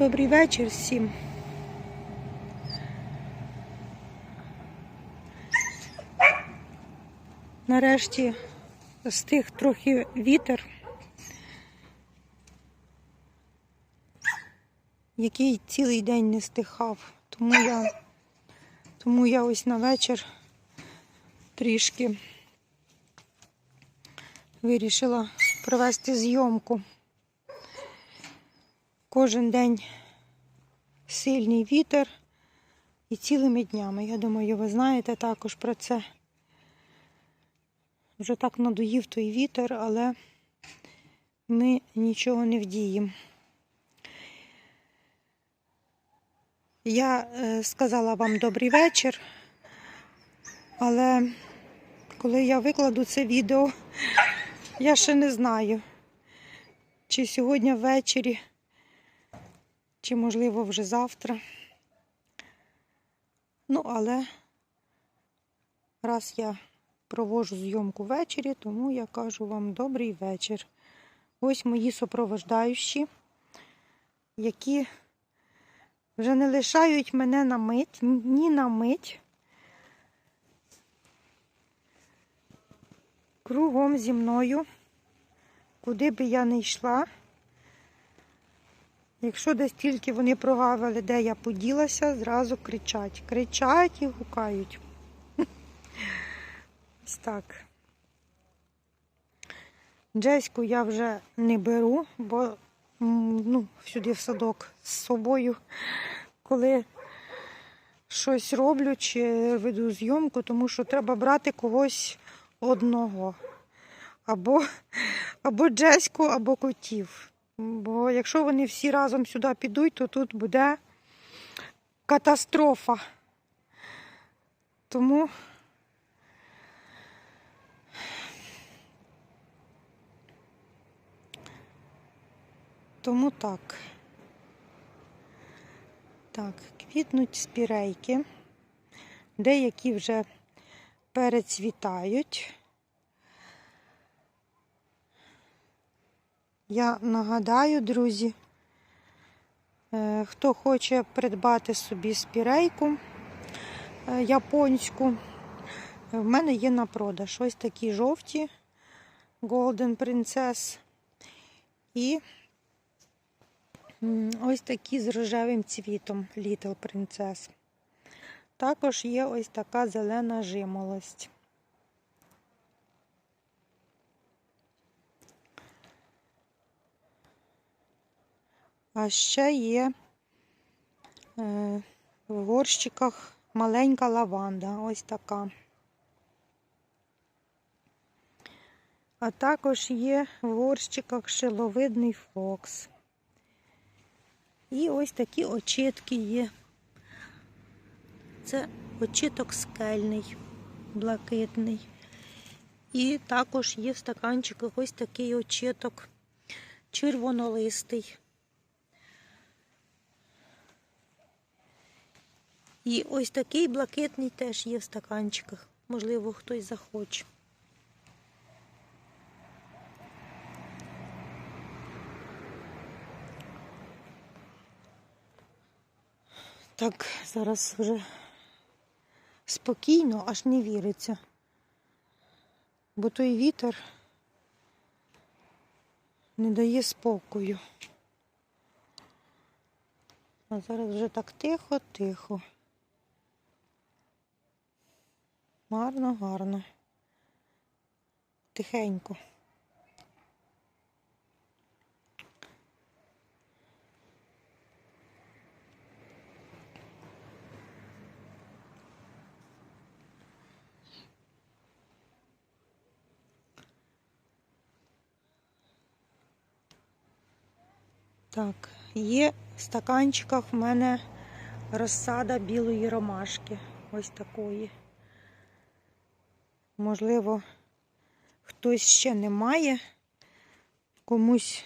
Добрий вечір всім. Нарешті стих трохи вітер, який цілий день не стихав. Тому я, тому я ось на вечір трішки вирішила провести зйомку. Кожен день сильний вітер і цілими днями. Я думаю, ви знаєте також про це. Вже так надоїв той вітер, але ми нічого не вдіємо. Я е, сказала вам добрий вечір, але коли я викладу це відео, я ще не знаю, чи сьогодні ввечері, чи, можливо, вже завтра. Ну, але раз я провожу зйомку ввечері, тому я кажу вам добрий вечір. Ось мої супровождаючі, які вже не лишають мене на мить, ні на мить. Кругом зі мною, куди би я не йшла. Якщо десь тільки вони прогавили, де я поділася, зразу кричать. Кричать і гукають. Ось так. Джеську я вже не беру, бо ну, сюди в садок з собою, коли щось роблю чи веду зйомку, тому що треба брати когось одного. Або, або Джеську, або котів. Бо якщо вони всі разом сюди підуть, то тут буде катастрофа. Тому Тому так. Так, квітнуть спірейки. Деякі вже перецвітають. Я нагадаю, друзі, е, хто хоче придбати собі спірейку е, японську, в мене є на продаж. Ось такі жовті Golden Princess і Ось такі з рожевим цвітом Little Princess. Також є ось така зелена жимолость. А ще є е, в горщиках маленька лаванда, ось така. А також є в горщиках шиловидний фокс. І ось такі очітки є. Це очіток скельний, блакитний. І також є в стаканчиках ось такий очіток червонолистий. І ось такий блакитний теж є в стаканчиках. Можливо, хтось захоче. Так, зараз вже спокійно, аж не віриться. Бо той вітер не дає спокою. А зараз вже так тихо-тихо. Гарно, гарно. Тихенько. Так, є в стаканчиках в мене розсада білої ромашки. Ось такої. Можливо, хтось ще не має, комусь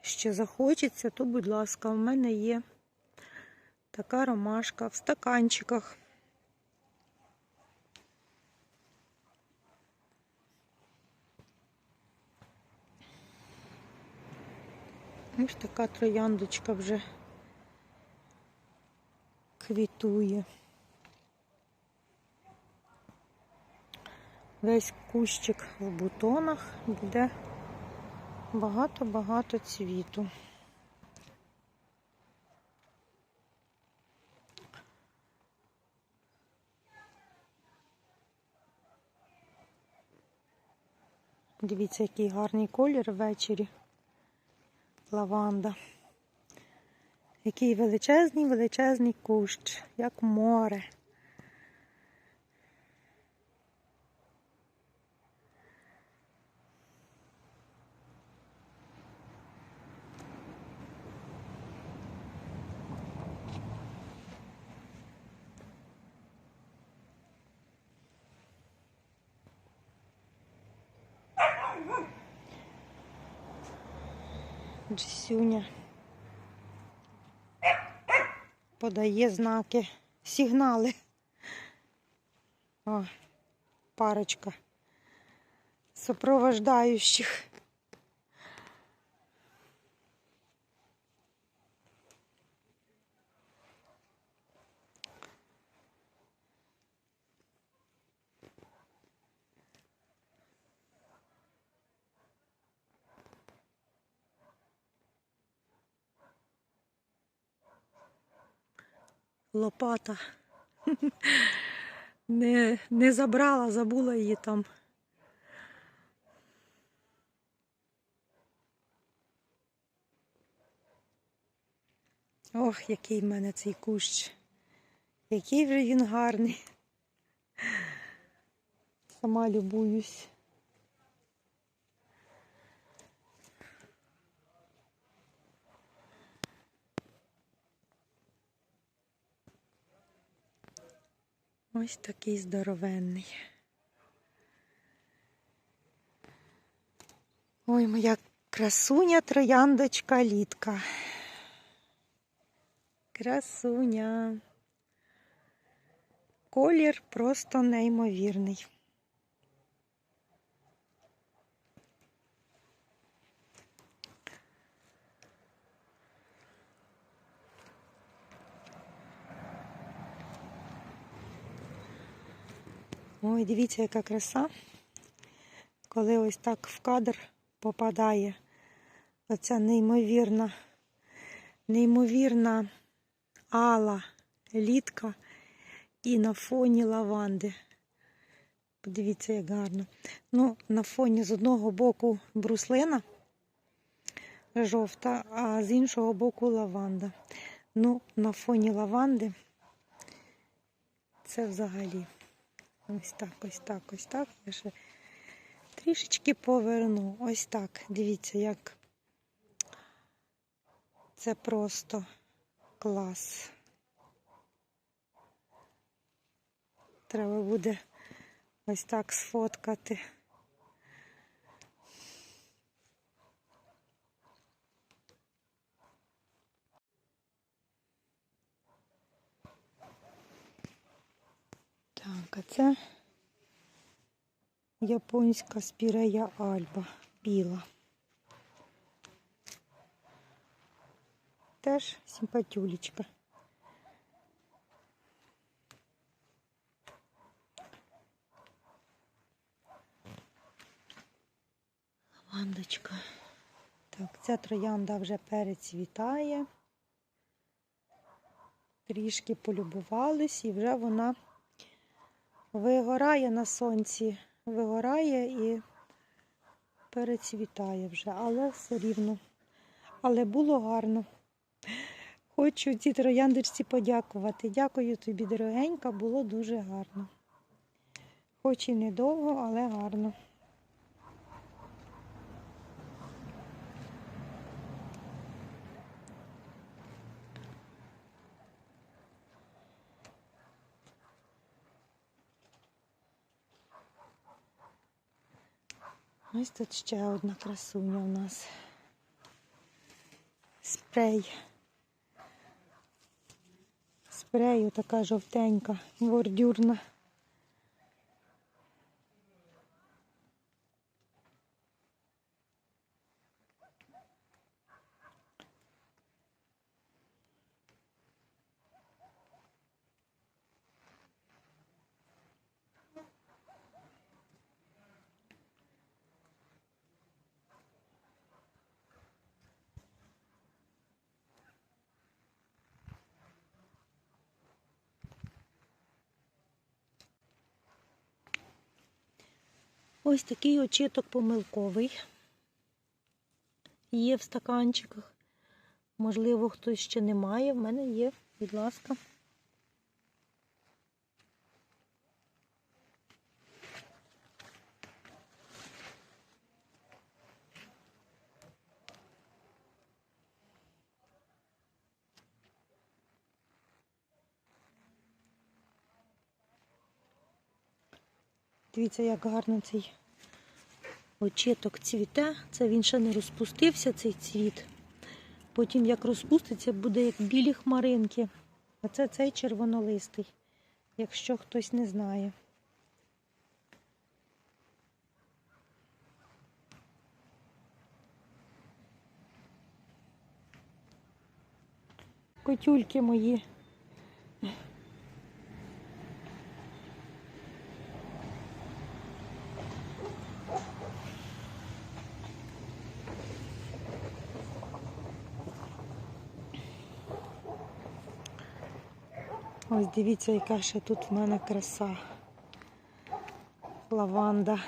ще захочеться, то, будь ласка, в мене є така ромашка в стаканчиках. Ось така трояндочка вже квітує. Весь кущик в бутонах буде багато-багато цвіту. Дивіться, який гарний колір ввечері. Лаванда. Який величезний, величезний кущ, як море. Джисюня подає знаки, сигнали. О, парочка сопровождаючих. Лопата. Не, не забрала, забула її там. Ох, який в мене цей кущ. Який вже він гарний. Сама любуюсь. Ось такий здоровенний. Ой, моя красуня трояндочка літка. Красуня. Колір просто неймовірний. Ой, дивіться, яка краса. Коли ось так в кадр попадає оця неймовірна, неймовірна ала, літка і на фоні лаванди. Подивіться, як гарно. Ну, на фоні з одного боку бруслина жовта, а з іншого боку лаванда. Ну, на фоні лаванди це взагалі. Ось так, ось так, ось так. Я ще трішечки поверну. Ось так. Дивіться, як це просто клас. Треба буде ось так сфоткати. Так, а це японська спірея Альба біла. Теж симпатюлечка. Лавандочка. Так, ця троянда вже перецвітає. Трішки полюбувались і вже вона вигорає на сонці, вигорає і перецвітає вже, але все рівно. Але було гарно. Хочу цій трояндочці подякувати. Дякую тобі, дорогенька, було дуже гарно. Хоч і недовго, але гарно. Ось тут ще одна красуня у нас. Спрей. Спрею така жовтенька, бордюрна. Ось такий очіток помилковий. Є в стаканчиках. Можливо, хтось ще не має. В мене є, будь ласка. Дивіться, як гарно цей очіток цвіте. Це він ще не розпустився, цей цвіт. Потім, як розпуститься, буде як білі хмаринки. А це цей червонолистий, якщо хтось не знає. Котюльки мої. Ось дивіться, яка ще тут в мене краса. Лаванда.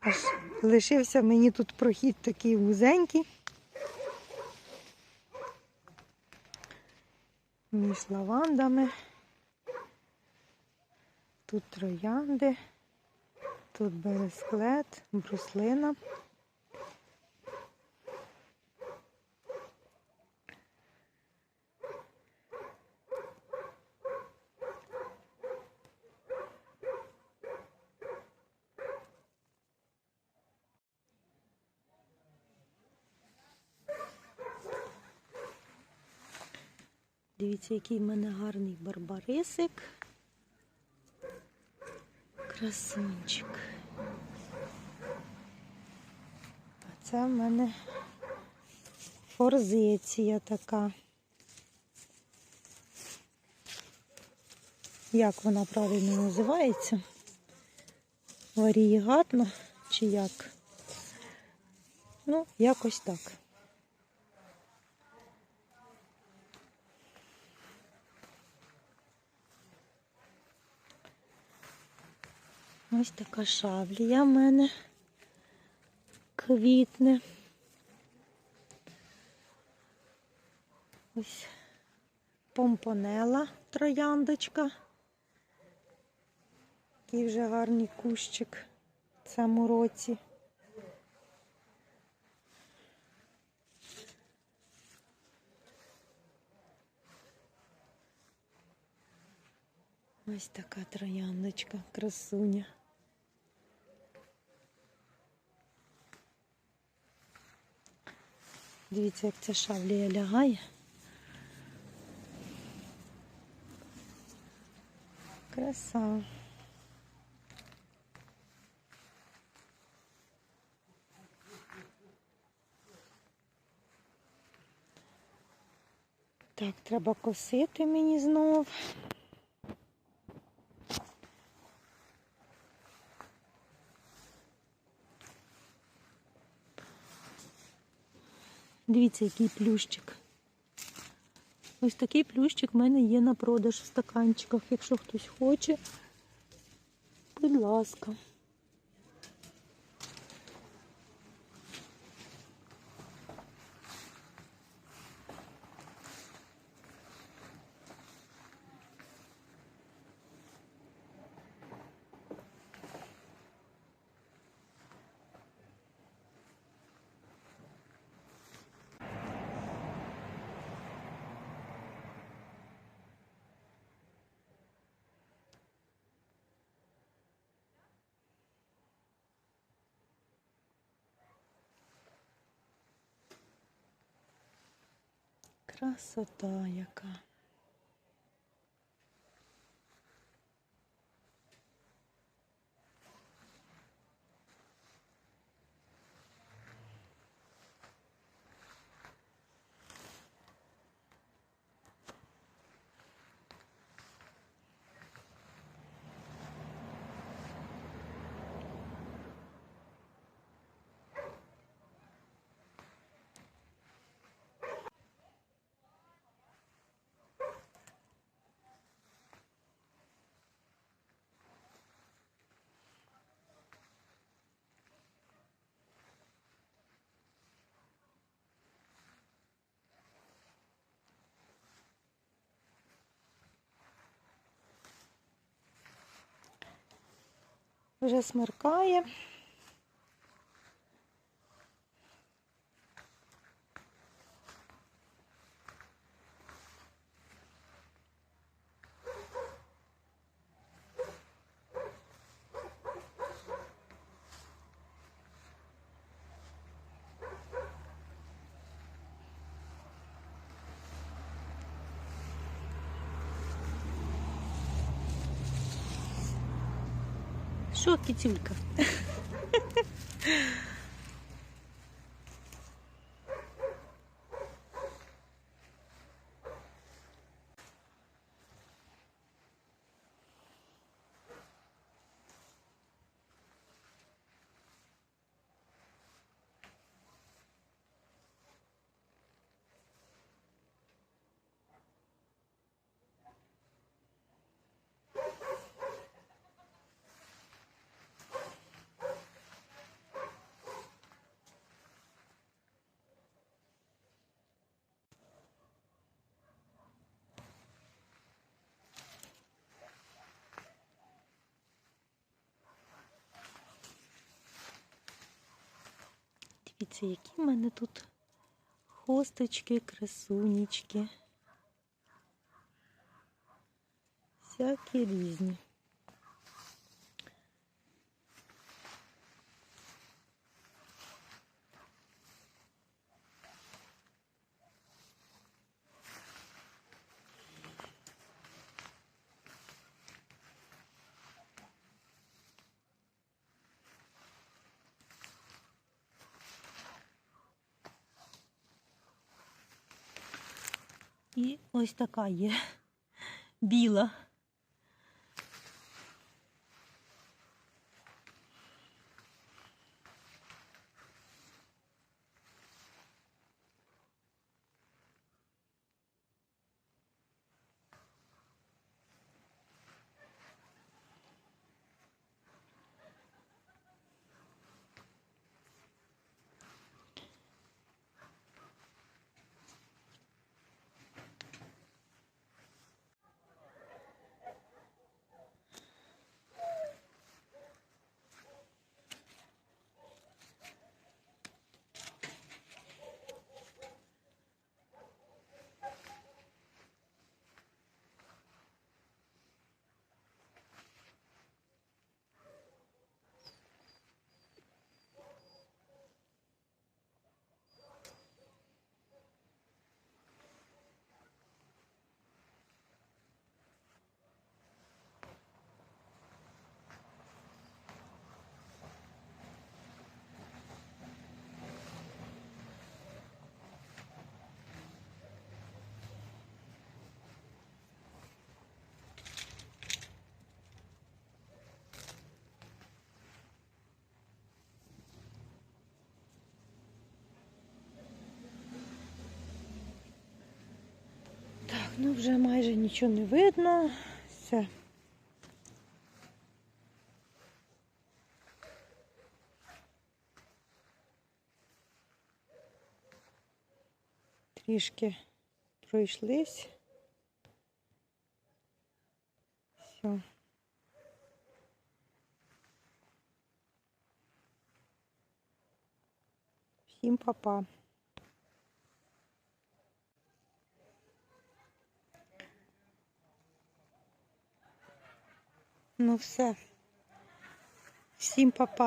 Аж лишився мені тут прохід такий вузенький. Між лавандами. Тут троянди, тут бересклет, бруслина. Дивіться, який в мене гарний барбарисик. Красунчик. А це в мене форзиція така. Як вона правильно називається? Варієгатна чи як? Ну, якось так. Ось така шавлія в мене квітне. Ось помпонела трояндочка. Який вже гарний кущик в цьому році. Ось така трояндочка, красуня. Дивіться, як ця шавлія лягає. Краса. Так, треба косити мені знов. Дивіться, який плющик. Ось такий плющик в мене є на продаж в стаканчиках. Якщо хтось хоче, будь ласка. Красота яка. Вже смеркає. Що, кицюлька? Дивіться, які в мене тут хосточки, красунечки. Всякі різні. І ось така є біла. Так, ну вже майже нічого не видно. Все. Трішки пройшлись. Все. Всім па-па. Ну все. Всім па-па.